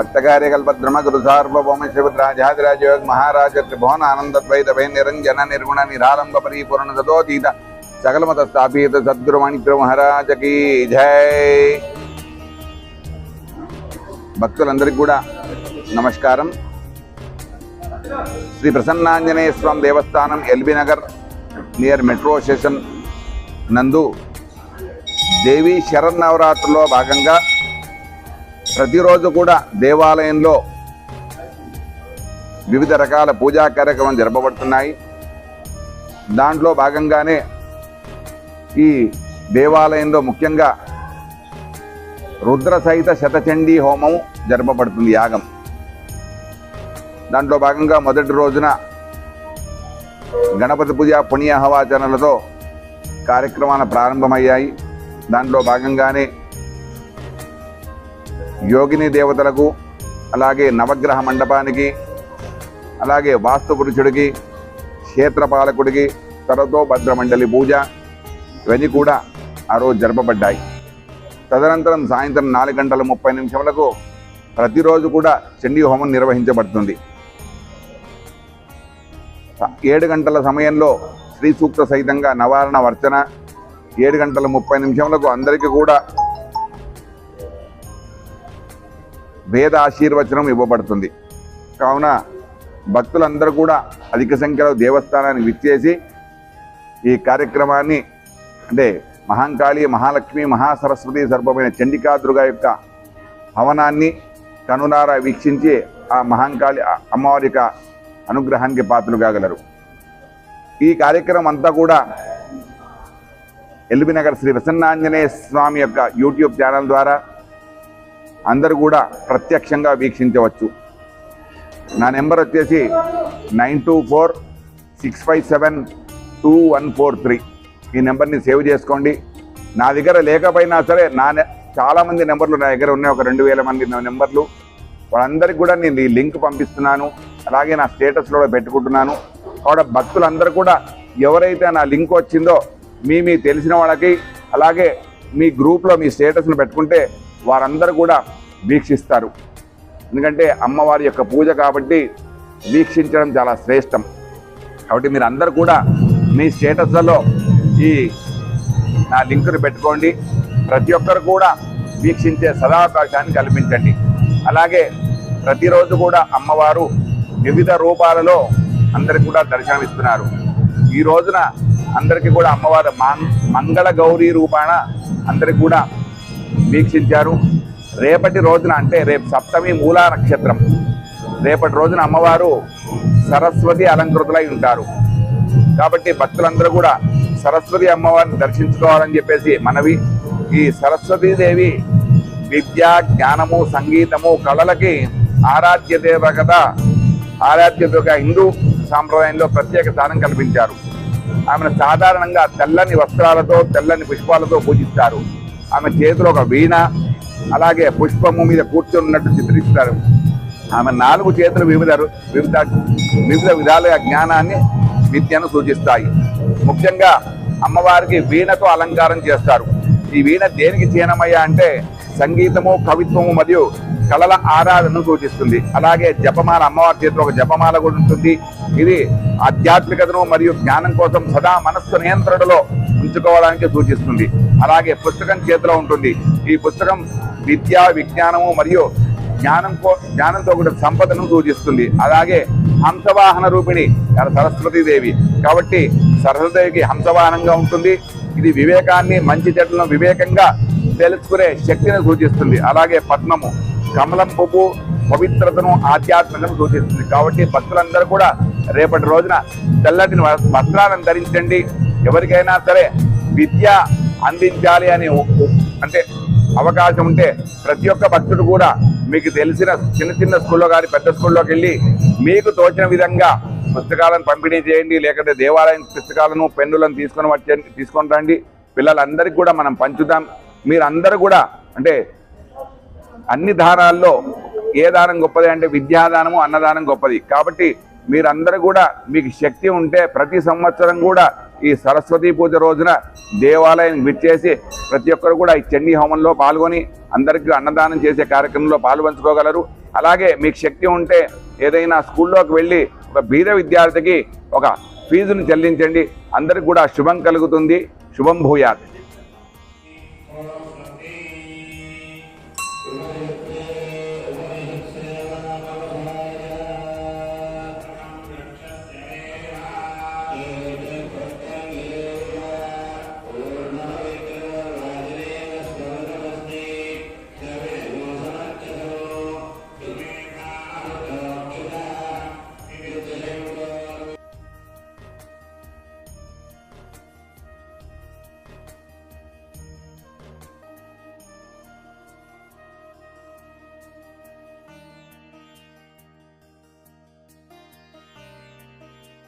భక్తకార్యకల్పద్రమ గురు సార్వభౌమ శివరాజాదిరాజయోగ మహారాజ త్రిభువన ఆనందద్వైత భయ నిరంజన నిర్గుణ నిరాలంబ పరిపూర్ణ సతోతీత సకలమత స్థాపిత సద్గురు మణిగ్ర మహారాజకి జై భక్తులందరికీ కూడా నమస్కారం. శ్రీ ప్రసన్నాంజనేయ స్వామి దేవస్థానం LB Nagar near metro station నందు దేవీ శరన్నవరాత్రిలో భాగంగా ప్రతిరోజు కూడా దేవాలయంలో వివిధ రకాల పూజా కార్యక్రమాలు జరపబడుతున్నాయి. దాంట్లో భాగంగానే ఈ దేవాలయంలో ముఖ్యంగా రుద్ర సహిత శతచండీ హోమం జరపబడుతుంది యాగం. దాంట్లో భాగంగా మొదటి రోజున గణపతి పూజ పుణ్యహవాచనలతో కార్యక్రమాలు ప్రారంభమయ్యాయి. దాంట్లో భాగంగానే యోగిని దేవతలకు అలాగే నవగ్రహ మండపానికి అలాగే వాస్తు పురుషుడికి క్షేత్రపాలకుడికి తరతో భద్రమండలి పూజ ఇవన్నీ కూడా ఆ రోజు జరపబడ్డాయి. తదనంతరం సాయంత్రం నాలుగు గంటల ముప్పై నిమిషములకు ప్రతిరోజు కూడా చండీ హోమం నిర్వహించబడుతుంది. ఏడు గంటల సమయంలో శ్రీ సూక్త సహితంగా నవారణ వర్చన ఏడు గంటల ముప్పై నిమిషములకు అందరికీ కూడా వేద ఆశీర్వచనం ఇవ్వబడుతుంది. కావున భక్తులందరూ కూడా అధిక సంఖ్యలో దేవస్థానానికి విచ్చేసి ఈ కార్యక్రమాన్ని అంటే మహాంకాళి మహాలక్ష్మి మహాసరస్వతి సర్వమైన చండికాదుర్గ యొక్క హవనాన్ని కనునారా వీక్షించి ఆ మహాంకాళి అమ్మవారి యొక్క అనుగ్రహానికి పాత్రలు కాగలరు. ఈ కార్యక్రమం అంతా కూడా ఎల్బీ నగర్ శ్రీ ప్రసన్నాంజనేయ స్వామి యొక్క యూట్యూబ్ ఛానల్ ద్వారా అందరు కూడా ప్రత్యక్షంగా వీక్షించవచ్చు. నా నెంబర్ వచ్చేసి nine two four six five seven two one four three. ఈ నెంబర్ని సేవ్ చేసుకోండి. నా దగ్గర లేకపోయినా సరే నా చాలామంది నెంబర్లు నా దగ్గర ఉన్నాయి. ఒక రెండు వేల మంది నా నెంబర్లు. వాళ్ళందరికీ కూడా నేను ఈ లింక్ పంపిస్తున్నాను. అలాగే నా స్టేటస్లో కూడా పెట్టుకుంటున్నాను. కాబట్టి భక్తులందరూ కూడా ఎవరైతే నా లింక్ వచ్చిందో మీ మీ తెలిసిన వాళ్ళకి అలాగే మీ గ్రూప్లో మీ స్టేటస్ను పెట్టుకుంటే వారందరూ కూడా వీక్షిస్తారు. ఎందుకంటే అమ్మవారి యొక్క పూజ కాబట్టి వీక్షించడం చాలా శ్రేష్టం. కాబట్టి మీరు అందరూ కూడా మీ స్టేటస్లలో ఈ నా లింకును పెట్టుకోండి. ప్రతి ఒక్కరు కూడా వీక్షించే సదావకాశాన్ని కల్పించండి. అలాగే ప్రతిరోజు కూడా అమ్మవారు వివిధ రూపాలలో అందరికి కూడా దర్శనమిస్తున్నారు ఈ రోజున అందరికీ కూడా అమ్మవారు మంగళ గౌరీ రూపాన అందరికి కూడా వీక్షించారు. రేపటి రోజున అంటే రేపు సప్తమి మూలా నక్షత్రం. రేపటి రోజున అమ్మవారు సరస్వతి అలంకృతులై ఉంటారు. కాబట్టి భక్తులందరూ కూడా సరస్వతి అమ్మవారిని దర్శించుకోవాలని చెప్పేసి మనవి. ఈ సరస్వతీదేవి విద్య జ్ఞానము సంగీతము కళలకి ఆరాధ్య దేవగత ఆరాధ్య దేవత హిందూ సాంప్రదాయంలో ప్రత్యేక స్థానం కల్పించారు. ఆమెను సాధారణంగా తెల్లని వస్త్రాలతో తెల్లని పుష్పాలతో పూజిస్తారు. ఆమె చేతిలో ఒక వీణ అలాగే పుష్పము మీద కూర్చొని ఉన్నట్టు చిత్రిస్తారు. ఆమె నాలుగు చేతులు వివిధ వివిధ వివిధ విధాలుగా జ్ఞానాన్ని విద్యను సూచిస్తాయి. ముఖ్యంగా అమ్మవారికి వీణతో అలంకారం చేస్తారు. ఈ వీణ దేనికి చీనమయ్యా అంటే సంగీతము కవిత్వము మరియు కళల ఆరాధనను సూచిస్తుంది. అలాగే జపమాల అమ్మవారి చేతిలో ఒక జపమాల కూడా ఉంటుంది. ఇది ఆధ్యాత్మికతను మరియు జ్ఞానం కోసం సదా మనస్సు నియంత్రణలో ఉంచుకోవడానికి సూచిస్తుంది. అలాగే పుస్తకం చేతిలో ఉంటుంది. ఈ పుస్తకం విద్య విజ్ఞానము మరియు జ్ఞానం జ్ఞానంతో కూడిన సంపదను సూచిస్తుంది. అలాగే హంసవాహన రూపిణి సరస్వతీదేవి కాబట్టి సరస్వతీదేవికి హంసవాహనంగా ఉంటుంది. ఇది వివేకాన్ని మంచి చెట్లను వివేకంగా తెలుసుకునే శక్తిని సూచిస్తుంది. అలాగే పద్మము కమలం పువ్వు పవిత్రతను ఆధ్యాత్మికను సూచిస్తుంది. కాబట్టి భక్తులందరూ కూడా రేపటి రోజున తెల్లటి వస్త్రాలను ధరించండి. ఎవరికైనా సరే విద్య అందించాలి అని అంటే అవకాశం ఉంటే ప్రతి ఒక్క భక్తుడు కూడా మీకు తెలిసిన చిన్న చిన్న స్కూల్లో కానీ పెద్ద స్కూల్లోకి వెళ్ళి మీకు తోచిన విధంగా పుస్తకాలను పంపిణీ చేయండి. లేకపోతే దేవాలయం పుస్తకాలను పెన్నులను తీసుకొని వచ్చేయండి తీసుకొని రండి. పిల్లలందరికీ కూడా మనం పంచుదాం. మీరందరూ కూడా అంటే అన్ని దానాల్లో ఏ దానం గొప్పది అంటే విద్యాదానము అన్నదానం గొప్పది. కాబట్టి మీరందరూ కూడా మీకు శక్తి ఉంటే ప్రతి సంవత్సరం కూడా ఈ సరస్వతి పూజ రోజున దేవాలయం విచ్చేసి ప్రతి ఒక్కరు కూడా ఈ చండీ హోమంలో పాల్గొని అందరికీ అన్నదానం చేసే కార్యక్రమంలో పాల్పంచుకోగలరు. అలాగే మీకు శక్తి ఉంటే ఏదైనా స్కూల్లోకి వెళ్ళి ఒక బీద విద్యార్థికి ఒక ఫీజును చెల్లించండి. అందరికి కూడా శుభం కలుగుతుంది. శుభం భూయాత్.